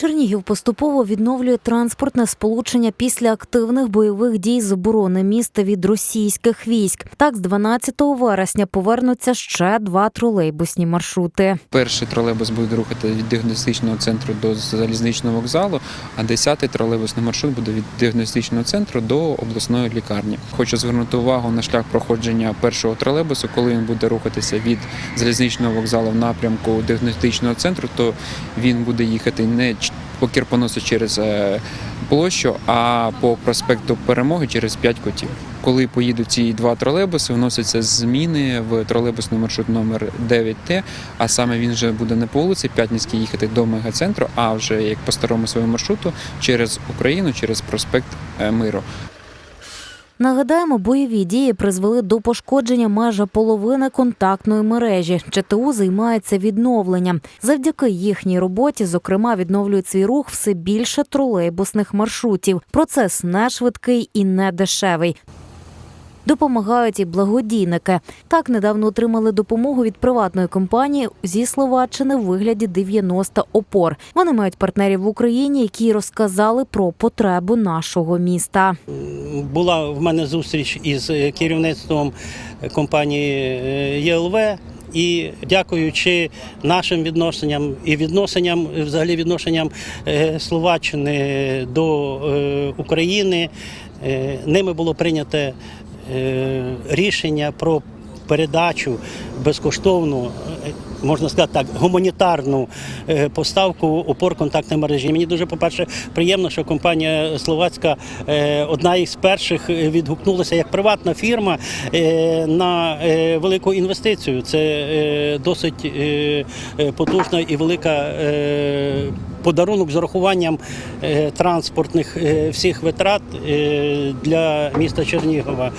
Чернігів поступово відновлює транспортне сполучення після активних бойових дій з оборони міста від російських військ. Так, з 12 вересня повернуться ще два тролейбусні маршрути. Перший тролейбус буде рухати від діагностичного центру до залізничного вокзалу, а десятий тролейбусний маршрут буде від діагностичного центру до обласної лікарні. Хочу звернути увагу на шлях проходження першого тролейбусу, коли він буде рухатися від залізничного вокзалу в напрямку діагностичного центру, то він буде їхати не по Кірпоносу через е, площу, а по проспекту Перемоги через п'ять котів. Коли поїдуть ці два тролейбуси, вносяться зміни в тролейбусний маршрут номер 9Т, а саме він вже буде не по вулиці П'ятницькій їхати до мегацентру, а вже як по старому своєму маршруту через Україну, через проспект е, Миру. Нагадаємо, бойові дії призвели до пошкодження майже половини контактної мережі. ЧТУ займається відновленням. Завдяки їхній роботі, зокрема, відновлюють свій рух все більше тролейбусних маршрутів. Процес не швидкий і не дешевий. Допомагають і благодійники. Так недавно отримали допомогу від приватної компанії зі Словаччини в вигляді 90 опор. Вони мають партнерів в Україні, які розказали про потребу нашого міста. Була в мене зустріч із е, керівництвом компанії е, ЄЛВ. І дякуючи нашим відношенням і відношенням, е, взагалі відношенням е, Словаччини до е, України, е, ними було прийнято е, рішення про передачу безкоштовну, е, можна сказати так, гуманітарну е, поставку опор контактної мережі. Мені дуже, по-перше, приємно, що компанія словацька е, одна із перших е, відгукнулася як приватна фірма на велику інвестицію. Це досить потужна і велика. Подарунок з урахуванням транспортних всіх витрат для міста Чернігова.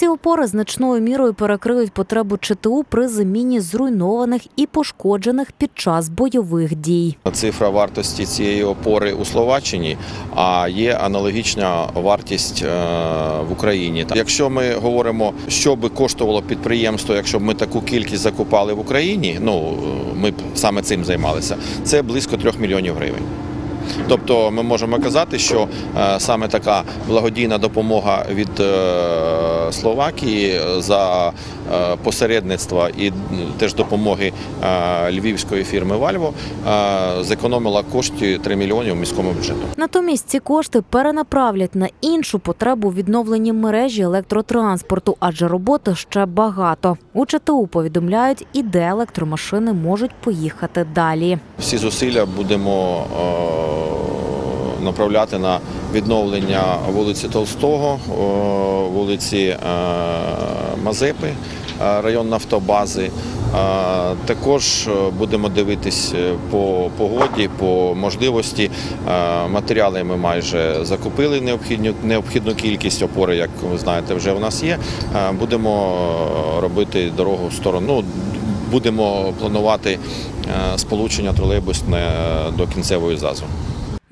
Ці опори значною мірою перекриють потребу ЧТУ при заміні зруйнованих і пошкоджених під час бойових дій. Цифра вартості цієї опори у Словаччині, а є аналогічна вартість е, в Україні. Якщо ми говоримо, що би коштувало підприємство, якщо б ми таку кількість закупали в Україні, ну ми б саме цим займалися. Це близько трьох мільйонів гривень. Тобто ми можемо казати, що е, саме така благодійна допомога від е, Словакії за е, посередництва і теж допомоги е, львівської фірми Вальво е, зекономила кошти 3 мільйони в міському бюджету. Натомість ці кошти перенаправлять на іншу потребу в відновленні мережі електротранспорту, адже роботи ще багато. У ЧТУ повідомляють, і де електромашини можуть поїхати далі. Всі зусилля будемо е, направляти на відновлення вулиці Толстого, вулиці е, Мазепи, е, район Нафтобази. Е, Також будемо дивитись по погоді, по можливості. Матеріали ми майже закупили необхідну, необхідну кількість опори, як ви знаєте, вже у нас є. Будемо робити дорогу в сторону. ну, Будемо планувати сполучення тролейбусне до кінцевої ЗАЗу.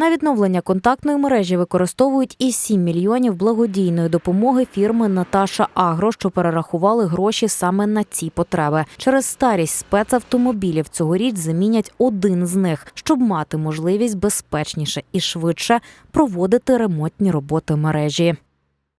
На відновлення контактної мережі використовують і 7 мільйонів благодійної допомоги фірми Наташа Агро, що перерахували гроші саме на ці потреби. Через старість спецавтомобілів цьогоріч замінять один з них, щоб мати можливість безпечніше і швидше проводити ремонтні роботи мережі.